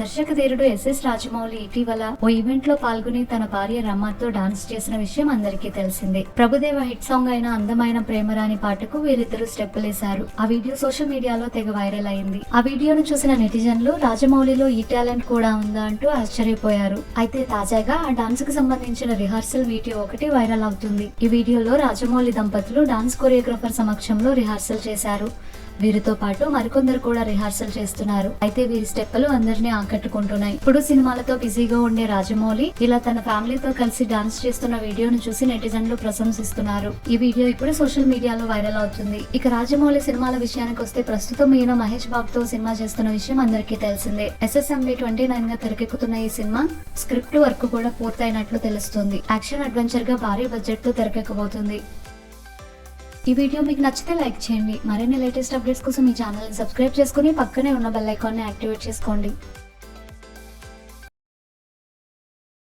దర్శక ధీరుడు ఎస్ఎస్ రాజమౌళి ఇటీవల ఓ ఈవెంట్లో పాల్గొని తన భార్య రమ్మతో డాన్స్ చేసిన విషయం అందరికీ తెలిసిందే. ప్రభుదేవ హిట్ సాంగ్ అయిన అందమైన ప్రేమరాని పాటకు వీరిద్దరు స్టెప్పులేశారు. ఆ వీడియో సోషల్ మీడియాలో తెగ వైరల్ అయింది. ఆ వీడియోను చూసిన నెటిజన్లు రాజమౌళిలో ఈ టాలెంట్ కూడా ఉందా అంటూ ఆశ్చర్యపోయారు. అయితే తాజాగా ఆ డాన్స్కు సంబంధించిన రిహార్సల్ వీడియో ఒకటి వైరల్ అవుతుంది. ఈ వీడియోలో రాజమౌళి దంపతులు డాన్స్ కొరియోగ్రాఫర్ సమక్షంలో రిహార్సల్ చేశారు. వీరితో పాటు మరికొందరు కూడా రిహార్సల్ చేస్తున్నారు. అయితే వీరి స్టెప్పులు అందరినీ ఆకట్టుకుంటున్నాయి. ఇప్పుడు సినిమాలతో బిజీగా ఉండే రాజమౌళి ఇలా తన ఫ్యామిలీతో కలిసి డాన్స్ చేస్తున్న వీడియోను చూసి నెటిజన్లు ప్రశంసిస్తున్నారు. ఈ వీడియో ఇప్పుడు సోషల్ మీడియాలో వైరల్ అవుతుంది. ఇక రాజమౌళి సినిమాల విషయానికి వస్తే ప్రస్తుతం ఈయన మహేష్ బాబుతో సినిమా చేస్తున్న విషయం అందరికీ తెలిసిందే. ఎస్ఎస్ఎంబి ట్వంటీ నైన్గా తెరకెక్కుతున్న ఈ సినిమా స్క్రిప్ట్ వర్క్ కూడా పూర్తయినట్లు తెలుస్తుంది. యాక్షన్ అడ్వెంచర్గా భారీ బడ్జెట్తో తెరకెక్కబోతుంది. ఈ వీడియో మీకు నచ్చితే లైక్ చేయండి. మరిన్ని లేటెస్ట్ అప్డేట్స్ కోసం ఈ ఛానల్ని సబ్స్క్రైబ్ చేసుకుని పక్కనే ఉన్న బెల్ ఐకాన్ని యాక్టివేట్ చేసుకోండి.